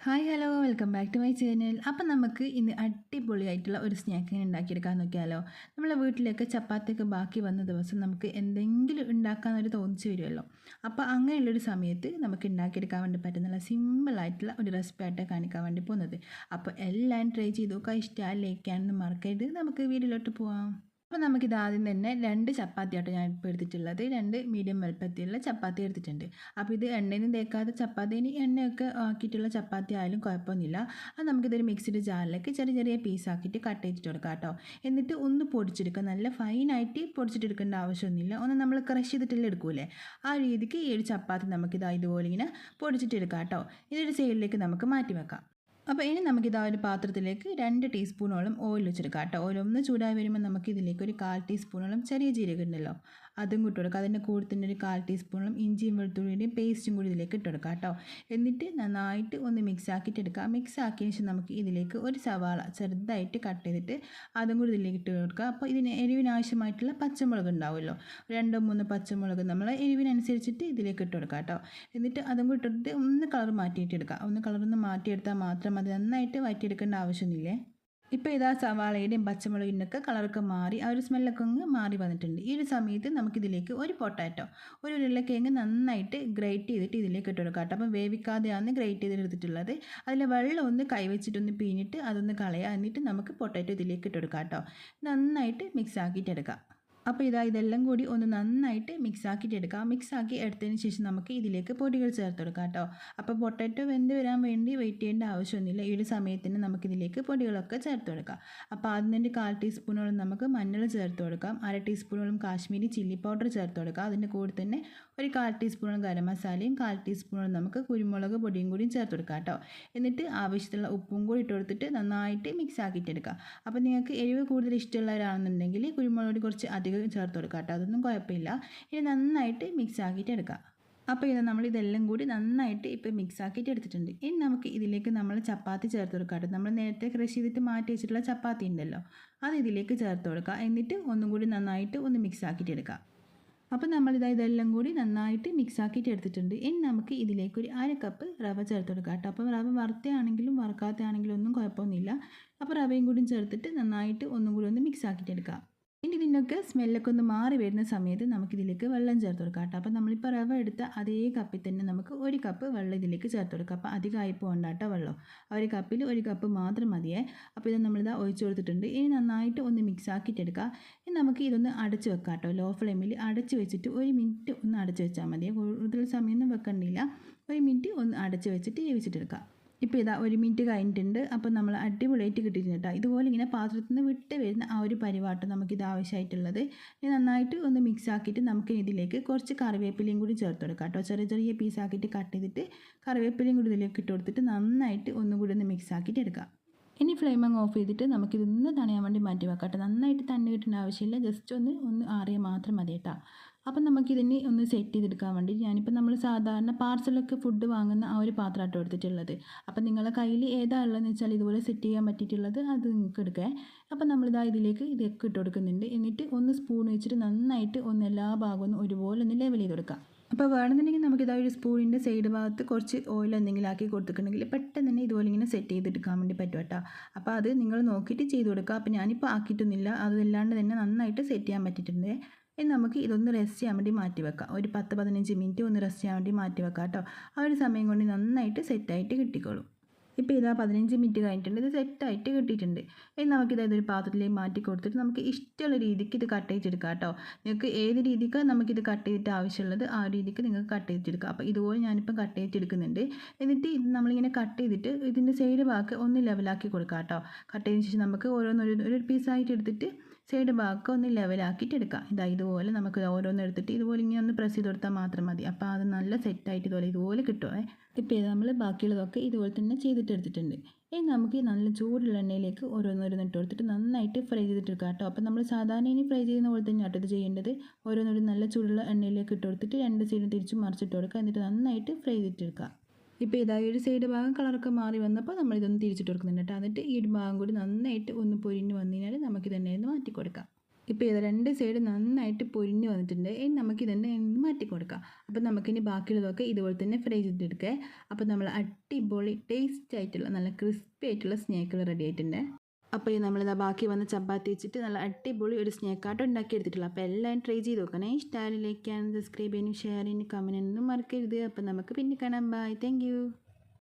Hi hello welcome back to my channel അപ്പം നമുക്ക് ഇന്ന് അടിപൊളിയായിട്ടുള്ള ഒരു സ്നാക്ക് ഉണ്ടാക്കിയെടുക്കാൻ നോക്കിയാലോ? നമ്മളെ വീട്ടിലേക്ക് ചപ്പാത്തിയൊക്കെ ബാക്കി വന്ന ദിവസം നമുക്ക് എന്തെങ്കിലും ഉണ്ടാക്കാമെന്നൊരു തോന്നിച്ച് വരുമല്ലോ അപ്പോൾ അങ്ങനെയുള്ളൊരു സമയത്ത് നമുക്ക് ഉണ്ടാക്കിയെടുക്കാൻ വേണ്ടി പറ്റുന്ന സിമ്പിളായിട്ടുള്ള ഒരു റെസിപ്പി ആയിട്ട് കാണിക്കാൻ വേണ്ടി പോകുന്നത്. അപ്പോൾ എല്ലാവരും ട്രൈ ചെയ്ത് നോക്കുക. ഇഷ്ടമായി ലയിക്കാനൊന്നും മറക്കരുത്. നമുക്ക് വീട്ടിലോട്ട് പോവാം. അപ്പോൾ നമുക്കിത് ആദ്യം തന്നെ രണ്ട് ചപ്പാത്തി ആട്ടോ ഞാൻ ഇപ്പോൾ എടുത്തിട്ടുള്ളത്. രണ്ട് മീഡിയം വലുപ്പത്തിലുള്ള ചപ്പാത്തി എടുത്തിട്ടുണ്ട്. അപ്പോൾ ഇത് എണ്ണയൊന്നും ചപ്പാത്തി ചപ്പാത്തിന് എണ്ണയൊക്കെ ആക്കിയിട്ടുള്ള ചപ്പാത്തി ആയാലും കുഴപ്പമൊന്നുമില്ല. അത് നമുക്കിതൊരു മിക്സിഡ് ജാറിലേക്ക് ചെറിയ ചെറിയ പീസാക്കിയിട്ട് കട്ട് ചെയ്തിട്ട് കൊടുക്കാം കേട്ടോ. എന്നിട്ട് ഒന്ന് പൊടിച്ചെടുക്കുക. നല്ല ഫൈനായിട്ട് പൊടിച്ചിട്ടെടുക്കേണ്ട ആവശ്യമൊന്നുമില്ല. ഒന്ന് നമ്മൾ ക്രഷ് ചെയ്തിട്ടല്ലേ എടുക്കൂലേ? ആ രീതിക്ക് ഈ ഒരു ചപ്പാത്തി നമുക്കിത് ഇതുപോലെ ഇങ്ങനെ പൊടിച്ചിട്ടെടുക്കാം കേട്ടോ. ഇതൊരു സൈഡിലേക്ക് നമുക്ക് മാറ്റി വെക്കാം. അപ്പോൾ ഇനി നമുക്കിത് ആ ഒരു പാത്രത്തിലേക്ക് രണ്ട് ടീസ്പൂണോളം ഓയിൽ വെച്ചെടുക്കാം കേട്ടോ. ഓയിൽ ഒന്ന് ചൂടായി വരുമ്പോൾ നമുക്ക് ഇതിലേക്ക് ഒരു കാൽ ടീസ്പൂണോളം ചെറിയ ജീരകം ഉണ്ടല്ലോ. അതും കൂട്ടി കൊടുക്കുക. അതിന്റെ കൂടെ തന്നെ ഒരു കാൽ ടീസ്പൂണും ഇഞ്ചിയും വെളുത്തുള്ളിയുടെയും പേസ്റ്റും കൂടി ഇതിലേക്ക് ഇട്ട് കൊടുക്കുക കേട്ടോ. എന്നിട്ട് നന്നായിട്ട് ഒന്ന് മിക്സ് ആക്കിയിട്ട് എടുക്കുക. മിക്സ് ആക്കിയ ശേഷം നമുക്ക് ഇതിലേക്ക് ഒരു സവാള ചെറുതായിട്ട് കട്ട് ചെയ്തിട്ട് അതും കൂടി ഇതിലേക്ക് ഇട്ട് കൊടുക്കുക. അപ്പോൾ ഇതിന് എരിവിനാവശ്യമായിട്ടുള്ള പച്ചമുളക് ഉണ്ടാവുമല്ലോ. രണ്ടോ മൂന്നോ പച്ചമുളക് നമ്മൾ എരിവിനനുസരിച്ചിട്ട് ഇതിലേക്ക് ഇട്ട് കൊടുക്കുക കേട്ടോ. എന്നിട്ട് അതും കൂടി ഇട്ടിട്ട് ഒന്ന് കളർ മാറ്റിയിട്ട് എടുക്കുക. ഒന്ന് കളറൊന്ന് മാറ്റിയെടുത്താൽ മാത്രം അത് നന്നായിട്ട് വറ്റിയെടുക്കേണ്ട ആവശ്യമൊന്നുമില്ലേ? ഇപ്പോൾ ഇതാ സവാളയുടെയും പച്ചമുളകിന്റെ ഒക്കെ കളറൊക്കെ മാറി ആ ഒരു സ്മെല്ലൊക്കെ അങ്ങ് മാറി വന്നിട്ടുണ്ട്. ഈ ഒരു സമയത്ത് നമുക്കിതിലേക്ക് ഒരു പൊട്ടാറ്റോ ഒരു ഉരുളക്കിഴങ്ങ് നന്നായിട്ട് ഗ്രേറ്റ് ചെയ്തിട്ട് ഇതിലേക്ക് ഇട്ട് കൊടുക്കാം കേട്ടോ. അപ്പം വേവിക്കാതെയാണ് ഗ്രേറ്റ് ചെയ്തെടുത്തിട്ടുള്ളത്. അതിൽ വെള്ളം ഒന്ന് കൈവച്ചിട്ടൊന്ന് പിഴിഞ്ഞിട്ട് അതൊന്ന് കളയുക എന്നിട്ട് നമുക്ക് പൊട്ടാറ്റോ ഇതിലേക്ക് ഇട്ട് കൊടുക്കാം കേട്ടോ. നന്നായിട്ട് മിക്സ് ആക്കിയിട്ട് എടുക്കാം. അപ്പോൾ ഇതാ ഇതെല്ലാം കൂടി ഒന്ന് നന്നായിട്ട് മിക്സ് ആക്കിയിട്ട് എടുക്കാം. മിക്സ് ആക്കി എടുത്തതിന് ശേഷം നമുക്ക് ഇതിലേക്ക് പൊടികൾ ചേർത്ത് കൊടുക്കാം കേട്ടോ. അപ്പോൾ പൊട്ടറ്റോ വെന്ത് വരാൻ വേണ്ടി വെയിറ്റ് ചെയ്യേണ്ട ആവശ്യമൊന്നുമില്ല. ഈ ഒരു സമയത്തിന് നമുക്കിതിലേക്ക് പൊടികളൊക്കെ ചേർത്ത് കൊടുക്കാം. അപ്പോൾ ആദ്യം തന്നെ കാൽ ടീസ്പൂണോളം നമുക്ക് മഞ്ഞൾ ചേർത്ത് കൊടുക്കാം. അര ടീസ്പൂണോളം കാശ്മീരി ചില്ലി പൗഡർ ചേർത്ത് കൊടുക്കാം. അതിന്റെ കൂടെ തന്നെ ഒരു കാൽ ടീസ്പൂണോളം ഗരം മസാലയും കാൽ ടീസ്പൂണോളം നമുക്ക് കുരുമുളക് പൊടിയും കൂടിയും ചേർത്ത് കൊടുക്കാം കേട്ടോ. എന്നിട്ട് ആവശ്യത്തിലുള്ള ഉപ്പും കൂടി ഇട്ട് കൊടുത്തിട്ട് നന്നായിട്ട് മിക്സ് ആക്കിയിട്ടെടുക്കാം അപ്പോൾ നിങ്ങൾക്ക് എരിവ് കൂടുതൽ ഇഷ്ടമുള്ളവരാണെന്നുണ്ടെങ്കിൽ കുരുമുളക് കുറച്ച് അധികം ചേർത്ത് കൊടുക്കാം കേട്ടോ. അതൊന്നും കുഴപ്പമില്ല. ഇനി നന്നായിട്ട് മിക്സ് ആക്കിയിട്ട് എടുക്കാം അപ്പോൾ ഇത് നമ്മൾ ഇതെല്ലാം കൂടി നന്നായിട്ട് ഇപ്പോൾ മിക്സ് ആക്കിയിട്ട് എടുത്തിട്ടുണ്ട്. ഇനി നമുക്ക് ഇതിലേക്ക് നമ്മൾ ചപ്പാത്തി ചേർത്ത് കൊടുക്കാം നമ്മൾ നേരത്തെ ക്രഷ് ചെയ്തിട്ട് മാറ്റി വെച്ചിട്ടുള്ള ചപ്പാത്തി ഉണ്ടല്ലോ. അത് ഇതിലേക്ക് ചേർത്ത് കൊടുക്കുക. എന്നിട്ട് ഒന്നും കൂടി നന്നായിട്ട് ഒന്ന് മിക്സ് ആക്കിയിട്ട് എടുക്കാം അപ്പോൾ നമ്മളിതാ ഇതെല്ലാം കൂടി നന്നായിട്ട് മിക്സ് ആക്കിയിട്ട് എടുത്തിട്ടുണ്ട്. ഇനി നമുക്ക് ഇതിലേക്ക് ഒരു അര കപ്പ് റവ ചേർത്ത് കൊടുക്കാം കേട്ടോ. അപ്പോൾ റവ വറുത്തയാണെങ്കിലും വറുക്കാത്തയാണെങ്കിലും ഒന്നും കുഴപ്പമൊന്നുമില്ല. അപ്പോൾ റവയും കൂടി ചേർത്തിട്ട് നന്നായിട്ട് ഒന്നും കൂടി ഒന്ന് മിക്സ് ആക്കിയിട്ട് എടുക്കാം ഇനി ഇതിനൊക്കെ സ്മെല്ലൊക്കെ ഒന്ന് മാറി വരുന്ന സമയത്ത് നമുക്കിതിലേക്ക് വെള്ളം ചേർത്ത് കൊടുക്കാം കേട്ടോ. അപ്പോൾ നമ്മളിപ്പോൾ റവ എടുത്ത അതേ കപ്പിൽ തന്നെ നമുക്ക് ഒരു കപ്പ് വെള്ളം ഇതിലേക്ക് ചേർത്ത് കൊടുക്കാം. അപ്പോൾ അധികമായി പോകണ്ട കേട്ടോ വെള്ളം. ഒരു കപ്പിൽ ഒരു കപ്പ് മാത്രം മതിയേ. അപ്പോൾ ഇത് നമ്മളിതാ ഒഴിച്ചു കൊടുത്തിട്ടുണ്ട്. ഇനി നന്നായിട്ട് ഒന്ന് മിക്സ് ആക്കിയിട്ടെടുക്കുക ഇനി നമുക്ക് ഇതൊന്ന് അടച്ച് വെക്കാം കേട്ടോ. ലോ ഫ്ലെയിമിൽ അടച്ച് വെച്ചിട്ട് ഒരു മിനിറ്റ് ഒന്ന് അടച്ച് വെച്ചാൽ മതിയേ. കൂടുതൽ സമയമൊന്നും വെക്കണ്ടില്ല. ഒരു മിനിറ്റ് ഒന്ന് അടച്ച് വെച്ചിട്ട് വേവിച്ചിട്ടെടുക്കാം ഇപ്പോൾ ഇതാ ഒരു മിനിറ്റ് കഴിഞ്ഞിട്ടുണ്ട്. അപ്പോൾ നമ്മൾ അടിപൊളിയായിട്ട് കിട്ടിയിട്ടുണ്ട് കേട്ടോ. ഇതുപോലെ ഇങ്ങനെ പാത്രത്തിൽ നിന്ന് വിട്ട് വരുന്ന ആ ഒരു പരിവാട്ടം നമുക്കിത് ആവശ്യമായിട്ടുള്ളത്. ഇനി നന്നായിട്ട് ഒന്ന് മിക്സ് ആക്കിയിട്ട് നമുക്ക് ഇതിലേക്ക് കുറച്ച് കറിവേപ്പിലയും കൂടി ചേർത്ത് കൊടുക്കാം കേട്ടോ. ചെറിയ ചെറിയ പീസാക്കിയിട്ട് കട്ട് ചെയ്തിട്ട് കറിവേപ്പിലയും കൂടി ഇതിലേക്ക് ഇട്ട് കൊടുത്തിട്ട് നന്നായിട്ട് ഒന്നുകൂടി ഒന്ന് മിക്സ് ആക്കിയിട്ട് എടുക്കാം. ഇനി ഫ്ലെയിം അങ്ങ് ഓഫ് ചെയ്തിട്ട് നമുക്കിതൊന്ന് തണയാൻ വേണ്ടി മാറ്റി വെക്കാം കേട്ടോ. നന്നായിട്ട് തന്നെ കിട്ടേണ്ട ആവശ്യമില്ല. ജസ്റ്റ് ഒന്ന് ഒന്ന് ആറിയാൽ മാത്രം മതി കേട്ടോ. അപ്പം നമുക്കിതിന് ഒന്ന് സെറ്റ് ചെയ്തെടുക്കാൻ വേണ്ടി ഞാനിപ്പോൾ നമ്മൾ സാധാരണ പാർസലൊക്കെ ഫുഡ് വാങ്ങുന്ന ആ ഒരു പാത്രമാട്ടോ എടുത്തിട്ടുള്ളത്. അപ്പം നിങ്ങളെ കയ്യിൽ ഏതാ ഉള്ളതെന്ന് വെച്ചാൽ ഇതുപോലെ സെറ്റ് ചെയ്യാൻ പറ്റിയിട്ടുള്ളത് അത് നിങ്ങൾക്ക് എടുക്കുക അപ്പം നമ്മളിതാ ഇതിലേക്ക് ഇതൊക്കെ ഇട്ട് കൊടുക്കുന്നുണ്ട്. എന്നിട്ട് ഒന്ന് സ്പൂൺ വെച്ചിട്ട് നന്നായിട്ട് ഒന്ന് എല്ലാ ഭാഗവും ഒരുപോലെ ഒന്ന് ലെവൽ ചെയ്ത് കൊടുക്കാം. അപ്പോൾ വേണമെന്നുണ്ടെങ്കിൽ നമുക്ക് ഇതാ ഒരു സ്പൂണിന്റെ സൈഡ് ഭാഗത്ത് കുറച്ച് ഓയിൽ എന്തെങ്കിലും ആക്കി കൊടുത്തിട്ടുണ്ടെങ്കിൽ പെട്ടെന്ന് തന്നെ ഇതുപോലെ ഇങ്ങനെ സെറ്റ് ചെയ്തെടുക്കാൻ വേണ്ടി പറ്റും കേട്ടോ. അപ്പോൾ അത് നിങ്ങൾ നോക്കിയിട്ട് ചെയ്ത് കൊടുക്കുക. അപ്പോൾ ഞാനിപ്പോൾ ആക്കിയിട്ടൊന്നുമില്ല. അതല്ലാണ്ട് തന്നെ നന്നായിട്ട് സെറ്റ് ചെയ്യാൻ പറ്റിയിട്ടുണ്ട്. ഇനി നമുക്ക് ഇതൊന്ന് റെസ്റ്റ് ചെയ്യാൻ വേണ്ടി മാറ്റി വെക്കാം. ഒരു പത്ത് പതിനഞ്ച് മിനിറ്റ് ഒന്ന് റെസ്റ്റ് ചെയ്യാൻ വേണ്ടി മാറ്റി വെക്കാം കേട്ടോ. ആ ഒരു സമയം കൊണ്ട് നന്നായിട്ട് സെറ്റായിട്ട് കിട്ടിക്കോളും. ഇപ്പോൾ ഇതാ പതിനഞ്ച് മിനിറ്റ് കഴിഞ്ഞിട്ടുണ്ട്. ഇത് സെറ്റായിട്ട് കിട്ടിയിട്ടുണ്ട്. ഇനി നമുക്കിത് ഇതൊരു പാത്രത്തിലേക്ക് മാറ്റി കൊടുത്തിട്ട് നമുക്ക് ഇഷ്ടമുള്ള രീതിക്ക് ഇത് കട്ട് ചെയ്തെടുക്കാം കേട്ടോ. നിങ്ങൾക്ക് ഏത് രീതിക്ക് നമുക്കിത് കട്ട് ചെയ്തിട്ട് ആവശ്യമുള്ളത് ആ രീതിക്ക് നിങ്ങൾക്ക് കട്ട് ചെയ്തെടുക്കാം. അപ്പോൾ ഇതുപോലെ ഞാനിപ്പോൾ കട്ട് ചെയ്തെടുക്കുന്നുണ്ട്. എന്നിട്ട് ഇത് നമ്മളിങ്ങനെ കട്ട് ചെയ്തിട്ട് ഇതിന്റെ സൈഡ് ഭാഗം ഒന്ന് ലെവലാക്കി കൊടുക്കാം കേട്ടോ. കട്ട് ചെയ്തതിന് ശേഷം നമുക്ക് ഓരോന്നൊരു ഒരു പീസായിട്ട് എടുത്തിട്ട് സൈഡ് ഭാഗമൊക്കെ ഒന്ന് ലെവലാക്കിയിട്ട് എടുക്കാം ഇതാ ഇതുപോലെ നമുക്ക് ഓരോന്ന് എടുത്തിട്ട് ഇതുപോലെ ഇങ്ങനെ ഒന്ന് പ്രസ് ചെയ്ത് കൊടുത്താൽ മാത്രം മതി. അപ്പോൾ അത് നല്ല സെറ്റായിട്ട് ഇതുപോലെ ഇതുപോലെ കിട്ടുമേ ഇപ്പോൾ നമ്മൾ ബാക്കിയുള്ളതൊക്കെ ഇതുപോലെ തന്നെ ചെയ്തിട്ട് എടുത്തിട്ടുണ്ട്. ഇനി നമുക്ക് നല്ല ചൂടുള്ള എണ്ണയിലേക്ക് ഓരോന്നോരോന്ന് ഇട്ട് കൊടുത്തിട്ട് നന്നായിട്ട് ഫ്രൈ ചെയ്തിട്ടെടുക്കുക കേട്ടോ. അപ്പോൾ നമ്മൾ സാധാരണ ഇനി ഫ്രൈ ചെയ്യുന്ന പോലെ തന്നെ ഇത് ചെയ്യേണ്ടത്. ഓരോന്നോരും നല്ല ചൂടുള്ള എണ്ണയിലേക്ക് ഇട്ട് കൊടുത്തിട്ട് രണ്ട് സൈഡും തിരിച്ച് മറിച്ചിട്ട് കൊടുക്കുക എന്നിട്ട് നന്നായിട്ട് ഫ്രൈ ചെയ്തിട്ടെടുക്കുക ഇപ്പോൾ ഇതാ ഒരു സൈഡ് ഭാഗം കളറൊക്കെ മാറി വന്നപ്പോൾ നമ്മൾ ഇതൊന്ന് തിരിച്ചിട്ട് കൊടുക്കുന്നുണ്ട് എന്നിട്ട് ഈ ഒരു ഭാഗം കൂടി നന്നായിട്ട് ഒന്ന് പൊരിഞ്ഞ് വന്നു കഴിഞ്ഞാൽ നമുക്കിത് തന്നെ ഒന്ന് മാറ്റി കൊടുക്കാം. ഇപ്പോൾ ഇത് രണ്ട് സൈഡ് നന്നായിട്ട് പൊരിഞ്ഞ് വന്നിട്ടുണ്ട്. ഇനി നമുക്ക് ഇതിന്റെ മാറ്റി കൊടുക്കാം. അപ്പോൾ നമുക്കിനി ബാക്കിയുള്ളതൊക്കെ ഇതുപോലെ തന്നെ ഫ്രൈ ചെയ്തെടുക്കുക അപ്പോൾ നമ്മൾ അടിപൊളി ടേസ്റ്റ് ആയിട്ടുള്ള നല്ല ക്രിസ്പി ആയിട്ടുള്ള സ്നേക്കുകൾ റെഡി ആയിട്ടുണ്ട്. അപ്പോൾ ഈ നമ്മളിതാ ബാക്കി വന്ന ചപ്പാത്തി വെച്ചിട്ട് നല്ല അടിപൊളി ഒരു സ്നേക്കാട്ടം ഉണ്ടാക്കി എടുത്തിട്ടുള്ളൂ അപ്പോൾ എല്ലാവരും ട്രൈ ചെയ്ത് നോക്കണേ. ഇഷ്ടമായി ലൈക്ക് ചെയ്യാനും സബ്സ്ക്രൈബ് ചെയ്യാനും ഷെയർ ചെയ്യാനും കമന്റ് ഒന്നും മറക്കരുത്. അപ്പോൾ നമുക്ക് പിന്നെ കാണാം. Bye thank